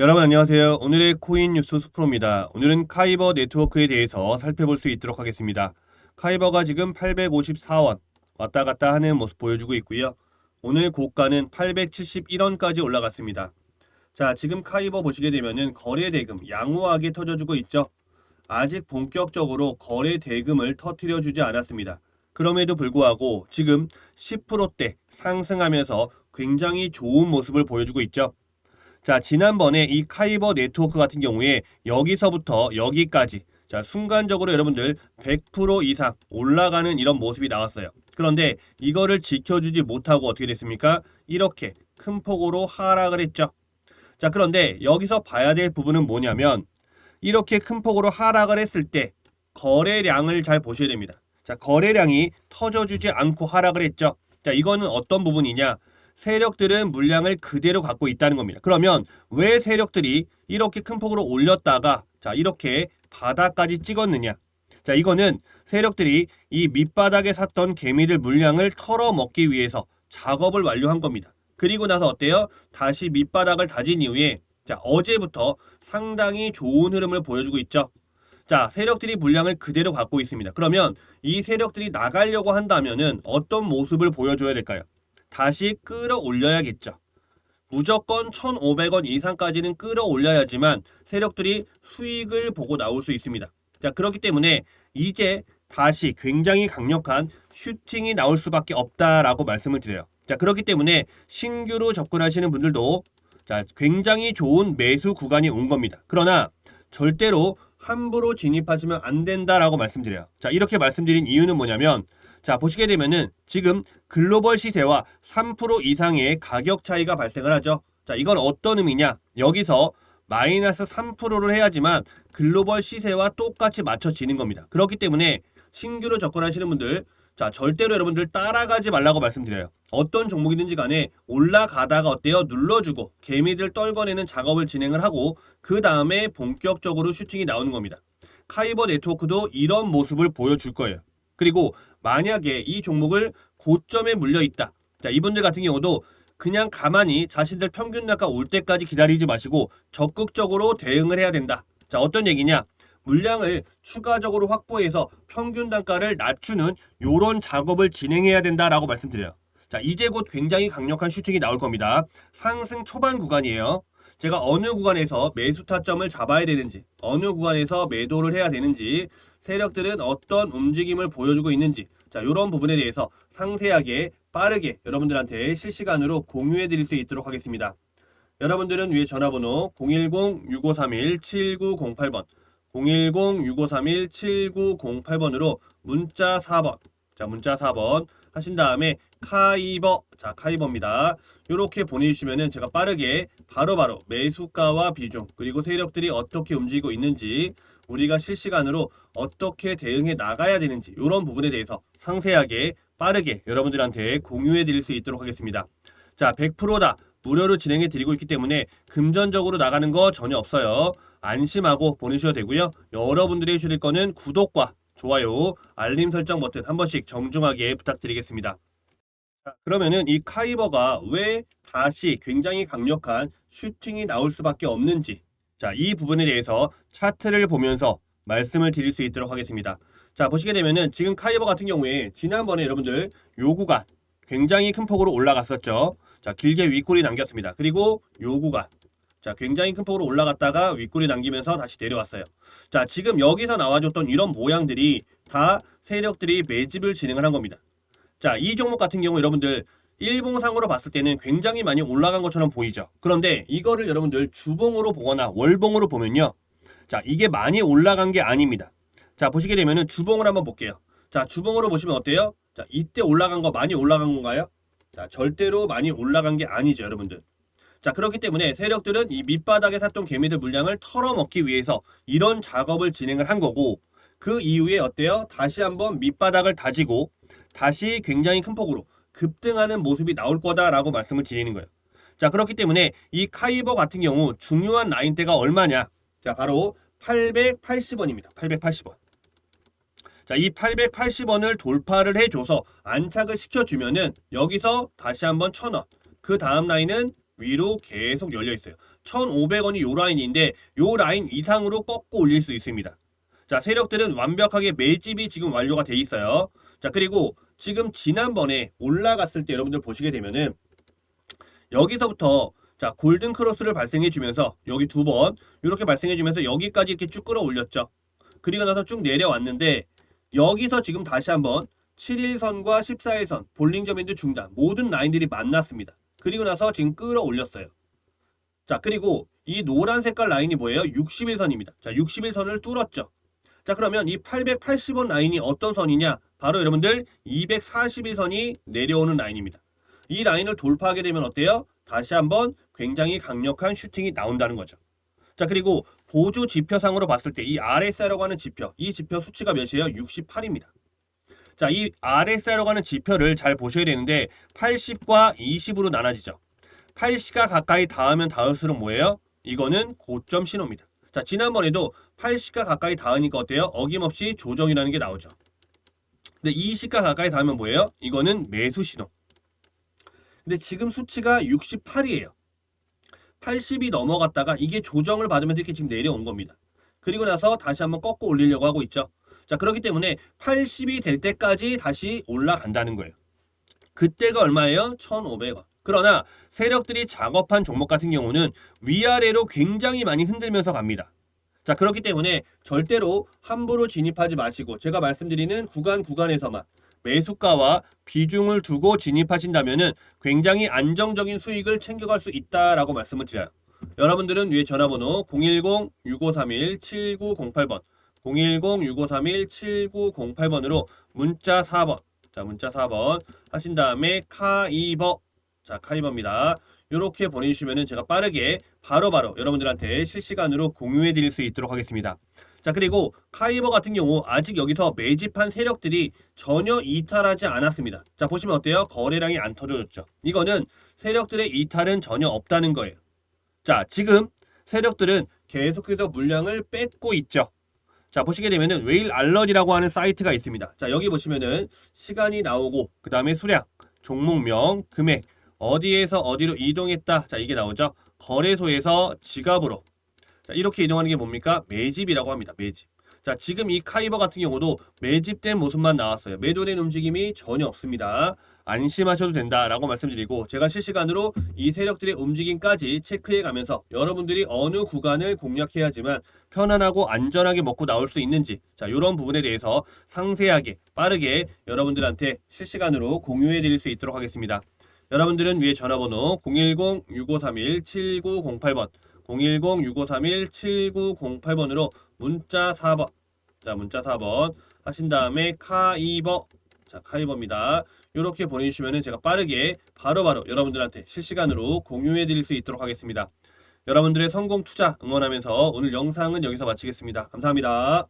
여러분 안녕하세요. 오늘의 코인 뉴스 수프로입니다. 오늘은 카이버 네트워크에 대해서 살펴볼 수 있도록 하겠습니다. 카이버가 지금 854원 왔다 갔다 하는 모습 보여주고 있고요. 오늘 고가는 871원까지 올라갔습니다. 자, 지금 카이버 보시게 되면은 거래 대금 양호하게 터져주고 있죠. 아직 본격적으로 거래 대금을 터트려 주지 않았습니다. 그럼에도 불구하고 지금 10%대 상승하면서 굉장히 좋은 모습을 보여주고 있죠. 자, 지난번에 이 카이버 네트워크 같은 경우에 여기서부터 여기까지 자, 순간적으로 여러분들 100% 이상 올라가는 이런 모습이 나왔어요. 그런데 이거를 지켜주지 못하고 어떻게 됐습니까? 이렇게 큰 폭으로 하락을 했죠. 자, 그런데 여기서 봐야 될 부분은 뭐냐면 이렇게 큰 폭으로 하락을 했을 때 거래량을 잘 보셔야 됩니다. 자, 거래량이 터져주지 않고 하락을 했죠. 자, 이거는 어떤 부분이냐? 세력들은 물량을 그대로 갖고 있다는 겁니다. 그러면 왜 세력들이 이렇게 큰 폭으로 올렸다가 자 이렇게 바닥까지 찍었느냐? 자 이거는 세력들이 이 밑바닥에 샀던 개미들 물량을 털어먹기 위해서 작업을 완료한 겁니다. 그리고 나서 어때요? 다시 밑바닥을 다진 이후에 자 어제부터 상당히 좋은 흐름을 보여주고 있죠. 자 세력들이 물량을 그대로 갖고 있습니다. 그러면 이 세력들이 나가려고 한다면은 어떤 모습을 보여줘야 될까요? 다시 끌어올려야겠죠. 무조건 1,500원 이상까지는 끌어올려야지만 세력들이 수익을 보고 나올 수 있습니다. 자, 그렇기 때문에 이제 다시 굉장히 강력한 슈팅이 나올 수밖에 없다라고 말씀을 드려요. 자, 그렇기 때문에 신규로 접근하시는 분들도 자, 굉장히 좋은 매수 구간이 온 겁니다. 그러나 절대로 함부로 진입하시면 안 된다라고 말씀드려요. 자, 이렇게 말씀드린 이유는 뭐냐면 자, 보시게 되면은 지금 글로벌 시세와 3% 이상의 가격 차이가 발생을 하죠. 자, 이건 어떤 의미냐? 여기서 마이너스 3%를 해야지만 글로벌 시세와 똑같이 맞춰지는 겁니다. 그렇기 때문에 신규로 접근하시는 분들 자, 절대로 여러분들 따라가지 말라고 말씀드려요. 어떤 종목이든지 간에 올라가다가 어때요? 눌러주고 개미들 떨궈내는 작업을 진행을 하고 그 다음에 본격적으로 슈팅이 나오는 겁니다. 카이버 네트워크도 이런 모습을 보여줄 거예요. 그리고 만약에 이 종목을 고점에 물려 있다. 자, 이분들 같은 경우도 그냥 가만히 자신들 평균 단가 올 때까지 기다리지 마시고 적극적으로 대응을 해야 된다. 자, 어떤 얘기냐? 물량을 추가적으로 확보해서 평균 단가를 낮추는 요런 작업을 진행해야 된다라고 말씀드려요. 자, 이제 곧 굉장히 강력한 슈팅이 나올 겁니다. 상승 초반 구간이에요. 제가 어느 구간에서 매수 타점을 잡아야 되는지, 어느 구간에서 매도를 해야 되는지, 세력들은 어떤 움직임을 보여주고 있는지, 자, 이런 부분에 대해서 상세하게 빠르게 여러분들한테 실시간으로 공유해 드릴 수 있도록 하겠습니다. 여러분들은 위에 전화번호 010-6531-7908번, 010-6531-7908번으로 문자 4번, 자, 문자 4번 하신 다음에 카이버, 자, 카이버입니다. 이렇게 보내주시면은 제가 빠르게 바로 바로 매수가와 비중, 그리고 세력들이 어떻게 움직이고 있는지, 우리가 실시간으로 어떻게 대응해 나가야 되는지, 이런 부분에 대해서 상세하게 빠르게 여러분들한테 공유해 드릴 수 있도록 하겠습니다. 자, 100%다. 무료로 진행해 드리고 있기 때문에 금전적으로 나가는 거 전혀 없어요. 안심하고 보내주셔도 되고요. 여러분들이 해주실 거는 구독과 좋아요, 알림 설정 버튼 한 번씩 정중하게 부탁드리겠습니다. 자, 그러면은 이 카이버가 왜 다시 굉장히 강력한 슈팅이 나올 수밖에 없는지 자, 이 부분에 대해서 차트를 보면서 말씀을 드릴 수 있도록 하겠습니다. 자, 보시게 되면은 지금 카이버 같은 경우에 지난번에 여러분들 요 구간 굉장히 큰 폭으로 올라갔었죠. 자, 길게 윗골이 남겼습니다. 그리고 요 구간 자, 굉장히 큰 폭으로 올라갔다가 윗골이 남기면서 다시 내려왔어요. 자, 지금 여기서 나와줬던 이런 모양들이 다 세력들이 매집을 진행을 한 겁니다. 자, 이 종목 같은 경우 여러분들 일봉상으로 봤을 때는 굉장히 많이 올라간 것처럼 보이죠. 그런데 이거를 여러분들 주봉으로 보거나 월봉으로 보면요. 자, 이게 많이 올라간 게 아닙니다. 자, 보시게 되면은 주봉을 한번 볼게요. 자, 주봉으로 보시면 어때요? 자, 이때 올라간 거 많이 올라간 건가요? 자, 절대로 많이 올라간 게 아니죠, 여러분들. 자, 그렇기 때문에 세력들은 이 밑바닥에 샀던 개미들 물량을 털어먹기 위해서 이런 작업을 진행을 한 거고 그 이후에 어때요? 다시 한번 밑바닥을 다지고 다시 굉장히 큰 폭으로 급등하는 모습이 나올 거다라고 말씀을 드리는 거예요. 자, 그렇기 때문에 이 카이버 같은 경우 중요한 라인대가 얼마냐? 자, 바로 880원입니다. 880원. 자, 이 880원을 돌파를 해줘서 안착을 시켜주면은 여기서 다시 한번 1000원. 그 다음 라인은 위로 계속 열려 있어요. 1,500원이 요 라인인데 요 라인 이상으로 꺾고 올릴 수 있습니다. 자, 세력들은 완벽하게 매집이 지금 완료가 돼 있어요. 자, 그리고 지금 지난번에 올라갔을 때 여러분들 보시게 되면은 여기서부터 자, 골든 크로스를 발생해 주면서 여기 두 번 이렇게 발생해 주면서 여기까지 이렇게 쭉 끌어올렸죠. 그리고 나서 쭉 내려왔는데 여기서 지금 다시 한번 7일선과 14일선, 볼링저밴드 중단 모든 라인들이 만났습니다. 그리고 나서 지금 끌어올렸어요. 자, 그리고 이 노란 색깔 라인이 뭐예요? 61선입니다. 자, 61선을 뚫었죠. 자, 그러면 이 880원 라인이 어떤 선이냐? 바로 여러분들 241선이 내려오는 라인입니다. 이 라인을 돌파하게 되면 어때요? 다시 한번 굉장히 강력한 슈팅이 나온다는 거죠. 자, 그리고 보조 지표상으로 봤을 때 이 RSI라고 하는 지표, 이 지표 수치가 몇이에요? 68입니다. 자, 이 RSI라고 하는 지표를 잘 보셔야 되는데 80과 20으로 나눠지죠. 80가 가까이 닿으면 닿을수록 뭐예요? 이거는 고점 신호입니다. 자, 지난번에도 80가 가까이 닿으니까 어때요? 어김없이 조정이라는 게 나오죠. 근데 20가 가까이 닿으면 뭐예요? 이거는 매수 신호. 근데 지금 수치가 68이에요. 80이 넘어갔다가 이게 조정을 받으면서 이렇게 지금 내려온 겁니다. 그리고 나서 다시 한번 꺾고 올리려고 하고 있죠. 자, 그렇기 때문에 80이 될 때까지 다시 올라간다는 거예요. 그때가 얼마예요? 1,500원. 그러나 세력들이 작업한 종목 같은 경우는 위아래로 굉장히 많이 흔들면서 갑니다. 자, 그렇기 때문에 절대로 함부로 진입하지 마시고 제가 말씀드리는 구간 구간에서만 매수가와 비중을 두고 진입하신다면은 굉장히 안정적인 수익을 챙겨갈 수 있다라고 말씀을 드려요. 여러분들은 위에 전화번호 010-6531-7908번 010-6531-7908번으로 문자 4번 자 문자 4번 하신 다음에 카이버 자 카이버입니다. 이렇게 보내주시면은 제가 빠르게 바로 바로 여러분들한테 실시간으로 공유해 드릴 수 있도록 하겠습니다. 자 그리고 카이버 같은 경우 아직 여기서 매집한 세력들이 전혀 이탈하지 않았습니다. 자 보시면 어때요? 거래량이 안 터져졌죠. 이거는 세력들의 이탈은 전혀 없다는 거예요. 자 지금 세력들은 계속해서 물량을 뺏고 있죠. 자 보시게 되면은 웨일 알럿이라고 하는 사이트가 있습니다. 자 여기 보시면은 시간이 나오고 그 다음에 수량, 종목명, 금액 어디에서 어디로 이동했다. 자 이게 나오죠. 거래소에서 지갑으로 자, 이렇게 이동하는 게 뭡니까? 매집이라고 합니다. 매집. 자, 지금 이 카이버 같은 경우도 매집된 모습만 나왔어요. 매도된 움직임이 전혀 없습니다. 안심하셔도 된다라고 말씀드리고 제가 실시간으로 이 세력들의 움직임까지 체크해 가면서 여러분들이 어느 구간을 공략해야지만 편안하고 안전하게 먹고 나올 수 있는지 자, 이런 부분에 대해서 상세하게 빠르게 여러분들한테 실시간으로 공유해 드릴 수 있도록 하겠습니다. 여러분들은 위에 전화번호 010-6531-7908번 010-6531-7908번으로 문자 4번 자 문자 4번 하신 다음에 카이버. 자 카이버입니다. 이렇게 보내주시면 제가 빠르게 바로 바로 여러분들한테 실시간으로 공유해 드릴 수 있도록 하겠습니다. 여러분들의 성공 투자 응원하면서 오늘 영상은 여기서 마치겠습니다. 감사합니다